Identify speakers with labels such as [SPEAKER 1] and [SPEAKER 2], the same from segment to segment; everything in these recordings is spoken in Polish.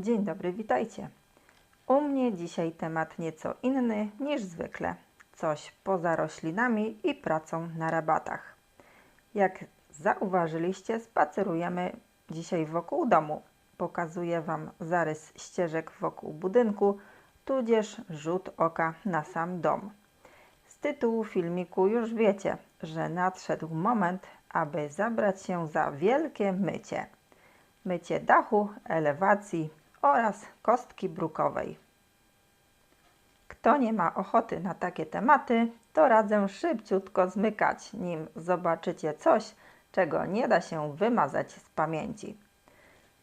[SPEAKER 1] Dzień dobry, witajcie. U mnie dzisiaj temat nieco inny niż zwykle. Coś poza roślinami i pracą na rabatach. Jak zauważyliście, spacerujemy dzisiaj wokół domu. Pokazuję Wam zarys ścieżek wokół budynku, tudzież rzut oka na sam dom. Z tytułu filmiku już wiecie, że nadszedł moment, aby zabrać się za wielkie mycie. Mycie dachu, elewacji oraz kostki brukowej. Kto nie ma ochoty na takie tematy, to radzę szybciutko zmykać, nim zobaczycie coś, czego nie da się wymazać z pamięci.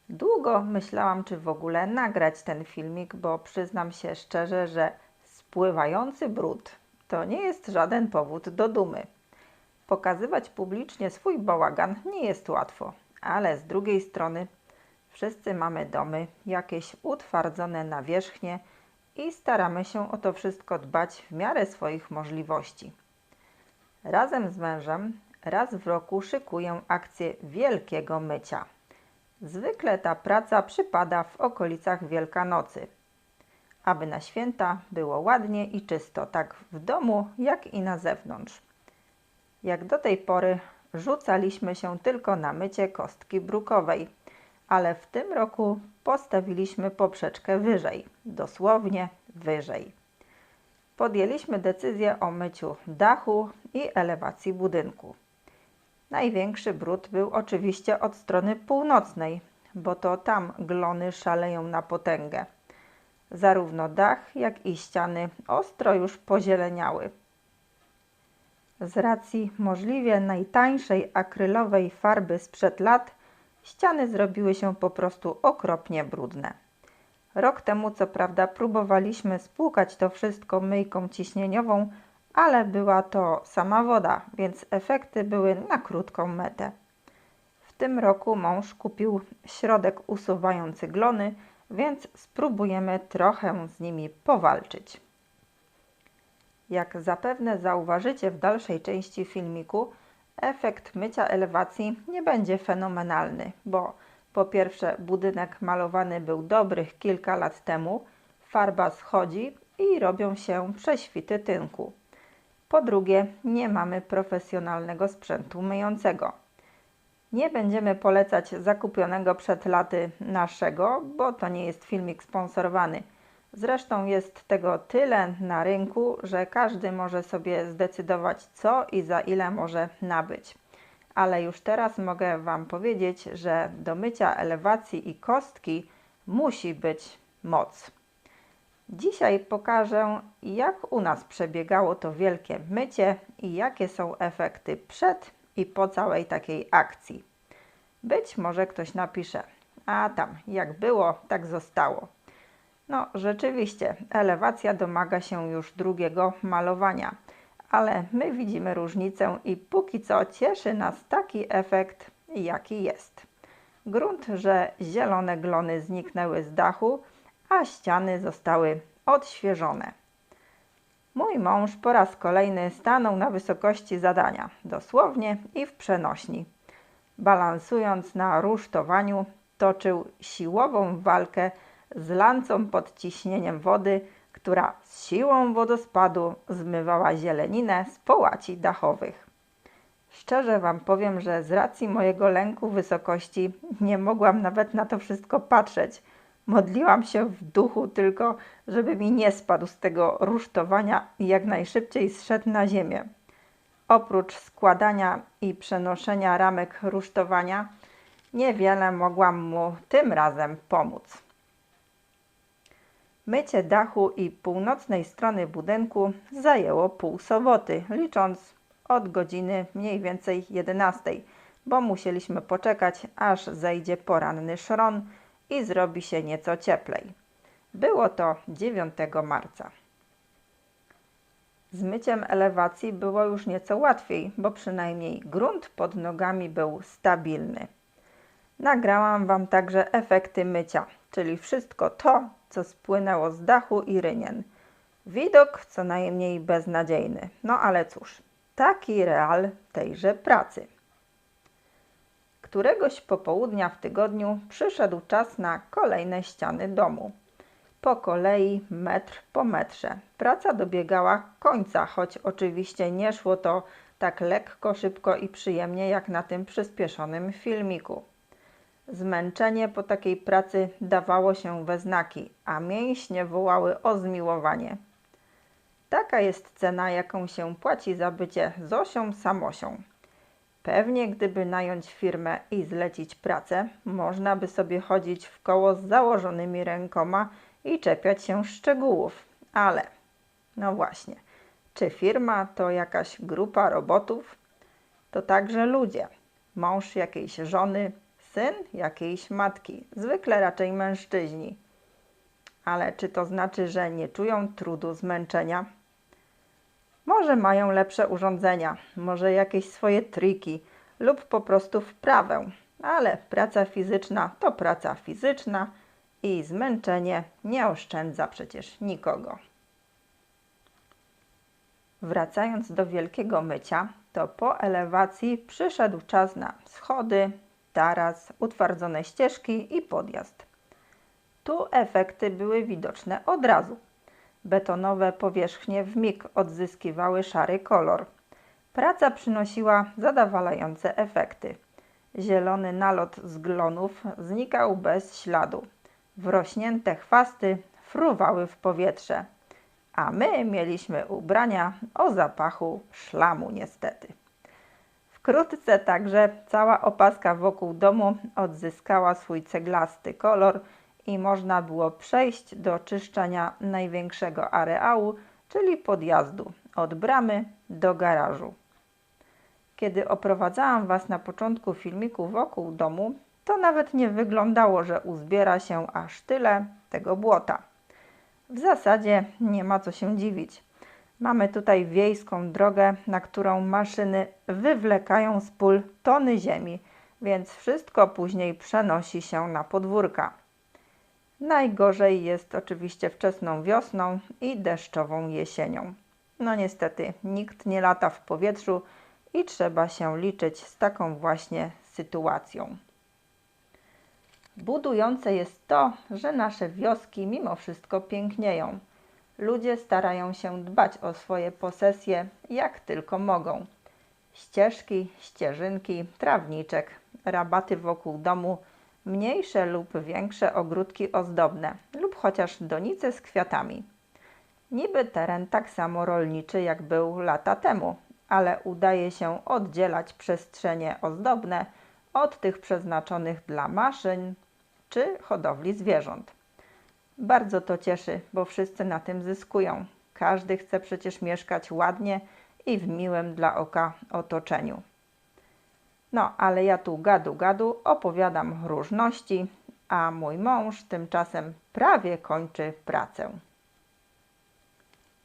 [SPEAKER 1] Długo myślałam, czy w ogóle nagrać ten filmik, bo przyznam się szczerze, że spływający brud to nie jest żaden powód do dumy. Pokazywać publicznie swój bałagan nie jest łatwo, ale z drugiej strony wszyscy mamy domy, jakieś utwardzone nawierzchnie i staramy się o to wszystko dbać w miarę swoich możliwości. Razem z mężem raz w roku szykuję akcję wielkiego mycia. Zwykle ta praca przypada w okolicach Wielkanocy, aby na święta było ładnie i czysto, tak w domu, jak i na zewnątrz. Jak do tej pory rzucaliśmy się tylko na mycie kostki brukowej, ale w tym roku postawiliśmy poprzeczkę wyżej, dosłownie wyżej. Podjęliśmy decyzję o myciu dachu i elewacji budynku. Największy brud był oczywiście od strony północnej, bo to tam glony szaleją na potęgę. Zarówno dach, jak i ściany ostro już pozieleniały. Z racji możliwie najtańszej akrylowej farby sprzed lat, ściany zrobiły się po prostu okropnie brudne. Rok temu, co prawda, próbowaliśmy spłukać to wszystko myjką ciśnieniową, ale była to sama woda, więc efekty były na krótką metę. W tym roku mąż kupił środek usuwający glony, więc spróbujemy trochę z nimi powalczyć. Jak zapewne zauważycie w dalszej części filmiku, efekt mycia elewacji nie będzie fenomenalny, bo po pierwsze budynek malowany był dobrych kilka lat temu, farba schodzi i robią się prześwity tynku. Po drugie, nie mamy profesjonalnego sprzętu myjącego. Nie będziemy polecać zakupionego przed laty naszego, bo to nie jest filmik sponsorowany. Zresztą jest tego tyle na rynku, że każdy może sobie zdecydować, co i za ile może nabyć. Ale już teraz mogę Wam powiedzieć, że do mycia elewacji i kostki musi być moc. Dzisiaj pokażę, jak u nas przebiegało to wielkie mycie i jakie są efekty przed i po całej takiej akcji. Być może ktoś napisze, a tam, jak było, tak zostało. No, rzeczywiście, elewacja domaga się już drugiego malowania, ale my widzimy różnicę i póki co cieszy nas taki efekt, jaki jest. Grunt, że zielone glony zniknęły z dachu, a ściany zostały odświeżone. Mój mąż po raz kolejny stanął na wysokości zadania, dosłownie i w przenośni. Balansując na rusztowaniu, toczył siłową walkę z lancą pod ciśnieniem wody, która z siłą wodospadu zmywała zieleninę z połaci dachowych. Szczerze Wam powiem, że z racji mojego lęku wysokości nie mogłam nawet na to wszystko patrzeć. Modliłam się w duchu tylko, żeby mi nie spadł z tego rusztowania i jak najszybciej zszedł na ziemię. Oprócz składania i przenoszenia ramek rusztowania, niewiele mogłam mu tym razem pomóc. Mycie dachu i północnej strony budynku zajęło pół soboty, licząc od godziny mniej więcej 11, bo musieliśmy poczekać, aż zejdzie poranny szron i zrobi się nieco cieplej. Było to 9 marca. Z myciem elewacji było już nieco łatwiej, bo przynajmniej grunt pod nogami był stabilny. Nagrałam Wam także efekty mycia, czyli wszystko to, co spłynęło z dachu i rynien. Widok co najmniej beznadziejny, no ale cóż, taki real tejże pracy. Któregoś popołudnia w tygodniu przyszedł czas na kolejne ściany domu. Po kolei, metr po metrze. Praca dobiegała końca, choć oczywiście nie szło to tak lekko, szybko i przyjemnie jak na tym przyspieszonym filmiku. Zmęczenie po takiej pracy dawało się we znaki, a mięśnie wołały o zmiłowanie. Taka jest cena, jaką się płaci za bycie Zosią Samosią. Pewnie gdyby nająć firmę i zlecić pracę, można by sobie chodzić w koło z założonymi rękoma i czepiać się szczegółów. Ale, no właśnie, czy firma to jakaś grupa robotów? To także ludzie. Mąż jakiejś żony, syn jakiejś matki, zwykle raczej mężczyźni. Ale czy to znaczy, że nie czują trudu zmęczenia? Może mają lepsze urządzenia, może jakieś swoje triki lub po prostu wprawę, ale praca fizyczna to praca fizyczna i zmęczenie nie oszczędza przecież nikogo. Wracając do wielkiego mycia, to po elewacji przyszedł czas na schody, taras, utwardzone ścieżki i podjazd. Tu efekty były widoczne od razu. Betonowe powierzchnie w mig odzyskiwały szary kolor. Praca przynosiła zadowalające efekty. Zielony nalot z glonów znikał bez śladu. Wrośnięte chwasty fruwały w powietrze, a my mieliśmy ubrania o zapachu szlamu niestety. Wkrótce także cała opaska wokół domu odzyskała swój ceglasty kolor i można było przejść do czyszczenia największego areału, czyli podjazdu od bramy do garażu. Kiedy oprowadzałam Was na początku filmiku wokół domu, to nawet nie wyglądało, że uzbiera się aż tyle tego błota. W zasadzie nie ma co się dziwić. Mamy tutaj wiejską drogę, na którą maszyny wywlekają z pól tony ziemi, więc wszystko później przenosi się na podwórka. Najgorzej jest oczywiście wczesną wiosną i deszczową jesienią. No niestety, nikt nie lata w powietrzu i trzeba się liczyć z taką właśnie sytuacją. Budujące jest to, że nasze wioski mimo wszystko pięknieją. Ludzie starają się dbać o swoje posesje jak tylko mogą. Ścieżki, ścieżynki, trawniczek, rabaty wokół domu, mniejsze lub większe ogródki ozdobne lub chociaż donice z kwiatami. Niby teren tak samo rolniczy jak był lata temu, ale udaje się oddzielać przestrzenie ozdobne od tych przeznaczonych dla maszyn czy hodowli zwierząt. Bardzo to cieszy, bo wszyscy na tym zyskują. Każdy chce przecież mieszkać ładnie i w miłym dla oka otoczeniu. No, ale ja tu gadu gadu opowiadam różności, a mój mąż tymczasem prawie kończy pracę.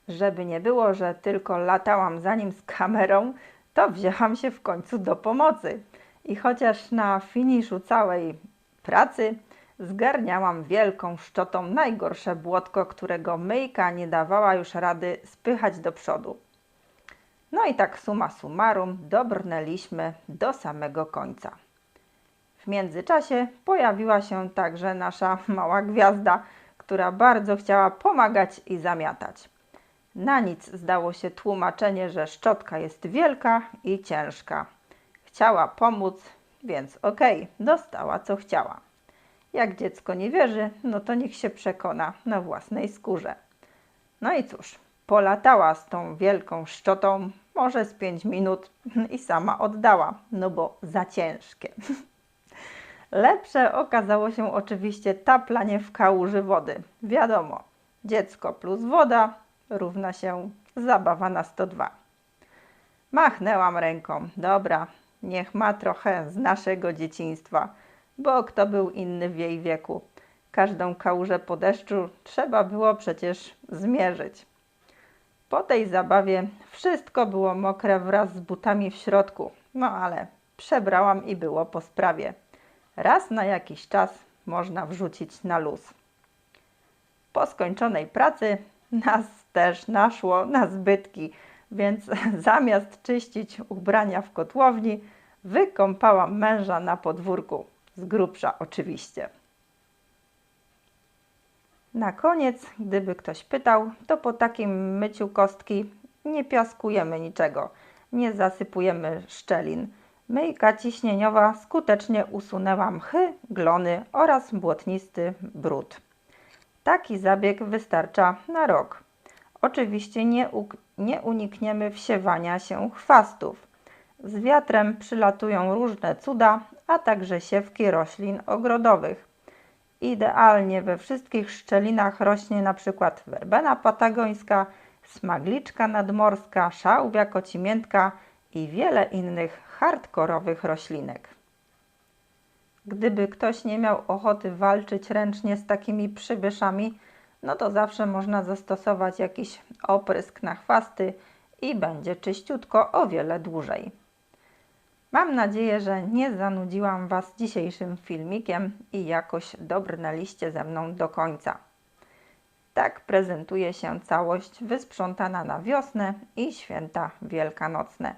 [SPEAKER 1] Żeby nie było, że tylko latałam za nim z kamerą, to wzięłam się w końcu do pomocy. I chociaż na finiszu całej pracy zgarniałam wielką szczotą najgorsze błotko, którego myjka nie dawała już rady spychać do przodu. No i tak suma summarum dobrnęliśmy do samego końca. W międzyczasie pojawiła się także nasza mała gwiazda, która bardzo chciała pomagać i zamiatać. Na nic zdało się tłumaczenie, że szczotka jest wielka i ciężka. Chciała pomóc, więc okej, okay, dostała co chciała. Jak dziecko nie wierzy, no to niech się przekona na własnej skórze. No i cóż, polatała z tą wielką szczotą, może z pięć minut i sama oddała, no bo za ciężkie. Lepsze okazało się oczywiście taplanie w kałuży wody. Wiadomo, dziecko plus woda równa się zabawa na 102. Machnęłam ręką. Dobra, niech ma trochę z naszego dzieciństwa, bo kto był inny w jej wieku. Każdą kałużę po deszczu trzeba było przecież zmierzyć. Po tej zabawie wszystko było mokre wraz z butami w środku, no ale przebrałam i było po sprawie. Raz na jakiś czas można wrzucić na luz. Po skończonej pracy nas też naszło na zbytki, więc zamiast czyścić ubrania w kotłowni, Wykąpałam męża na podwórku, z grubsza oczywiście. Na koniec, gdyby ktoś pytał, to po takim myciu kostki nie piaskujemy niczego, nie zasypujemy szczelin. Myjka ciśnieniowa skutecznie usunęła mchy, glony oraz błotnisty brud. Taki zabieg wystarcza na rok. Oczywiście nie, nie unikniemy wsiewania się chwastów. Z wiatrem przylatują różne cuda, a także siewki roślin ogrodowych. Idealnie we wszystkich szczelinach rośnie przykład werbena patagońska, smagliczka nadmorska, szałwia kocimiętka i wiele innych hardkorowych roślinek. Gdyby ktoś nie miał ochoty walczyć ręcznie z takimi przybyszami, no to zawsze można zastosować jakiś oprysk na chwasty i będzie czyściutko o wiele dłużej. Mam nadzieję, że nie zanudziłam Was dzisiejszym filmikiem i jakoś dobrnęliście ze mną do końca. Tak prezentuje się całość wysprzątana na wiosnę i święta wielkanocne.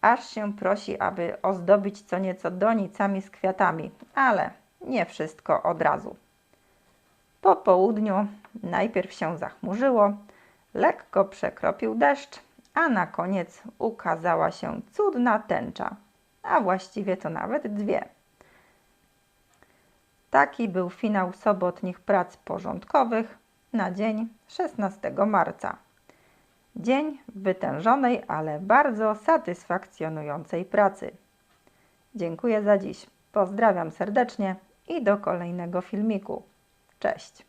[SPEAKER 1] Aż się prosi, aby ozdobić co nieco donicami z kwiatami, ale nie wszystko od razu. Po południu najpierw się zachmurzyło, lekko przekropił deszcz, a na koniec ukazała się cudna tęcza, a właściwie to nawet dwie. Taki był finał sobotnich prac porządkowych na dzień 16 marca. Dzień wytężonej, ale bardzo satysfakcjonującej pracy. Dziękuję za dziś. Pozdrawiam serdecznie i do kolejnego filmiku. Cześć.